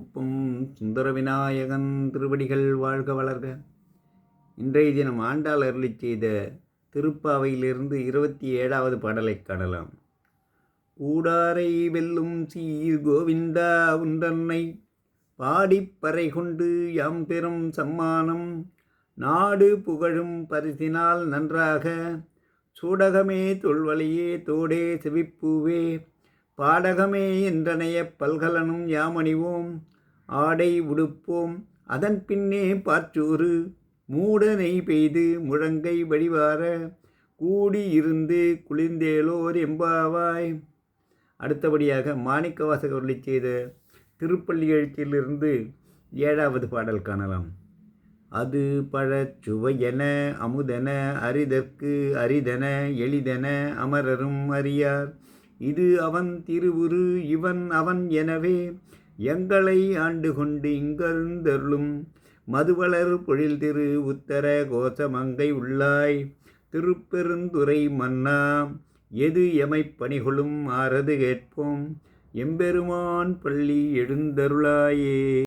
உப்பும் சுந்தர விநாயகன் திருவடிகள் வாழ்க வளர்க. இன்றைய தினம் ஆண்டாள் அருளிச் செய்த திருப்பாவையிலிருந்து இருபத்தி ஏழாவது பாடலைக் காணலாம். கூடாரை வெல்லும் சீர் கோவிந்தா உந்தன்னை பாடிப்பறை கொண்டு யாம் பெறும் சம்மானம் நாடு புகழும் பரிசினால் நன்றாக. சூடகமே தொல்வழியே தோடே செவிப்பூவே பாடகமே என்றனைய பல்கலனும் யாமணிவோம். ஆடை உடுப்போம். அதன் பின்னே பாற்றூறு மூடனை பெய்து முழங்கை வழிவார கூடியிருந்து குளிர்ந்தேலோர் எம்பாவாய். அடுத்தபடியாக மாணிக்கவாசகர் அருளி செய்த திருப்பள்ளி எழுச்சியிலிருந்து ஏழாவது பாடல் காணலாம். அது பழச்சுவையென அமுதென அரிதற்கு அரிதென எளிதென அமரரும் அறியார். இது அவன் திருவுரு இவன் அவன் எனவே எங்களை ஆண்டு கொண்டு இங்கருந்தருளும். மதுவளர் பொழில் திரு உத்தர கோசமங்கை உள்ளாய் திருப்பெருந்துறை மன்னா எது எமைப் பணிகொளும் ஆறது கேட்போம். எம்பெருமான் பள்ளி எழுந்தருளாயே.